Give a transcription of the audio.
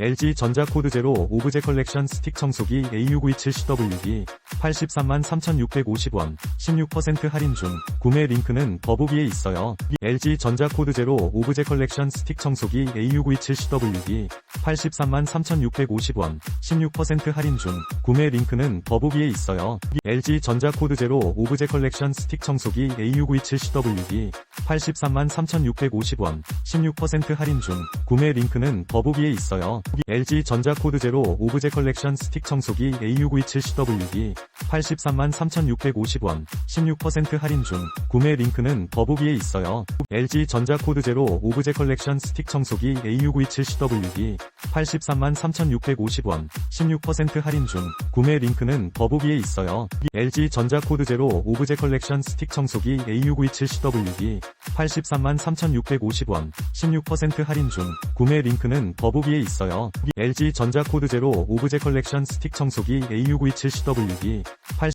LG 전자 코드 제로 오브제 컬렉션 스틱 청소기 A6927CWD 83만 3,650원 16% 할인 중 구매 링크는 더보기에 있어요. LG 전자 코드 제로 오브제 컬렉션 스틱 청소기 A6927CWD 83만 3,650원 16% 할인 중 구매 링크는 더보기에 있어요. LG 전자 코드 제로 오브제 컬렉션 스틱 청소기 A6927CWD 83만 3,650원 16% 할인 중 구매 링크는 더보기에 있어요. LG 전자 코드 제로 오브제 컬렉션 스틱 청소기 A6927CWD 83만 3,650원 16% 할인 중 구매 링크는 더보기에 있어요. LG 전자 코드 제로 오브제 컬렉션 스틱 청소기 A6927CWD 83만 3,650원 16% 할인 중 구매 링크는 더보기에 있어요. LG 전자 코드 제로 오브제 컬렉션 스틱 청소기 A6927CWD 83만 3,650원 16% 할인 중 구매 링크는 더보기에 있어요. LG 전자 코드 제로 오브제 컬렉션 스틱 청소기 A6927CWD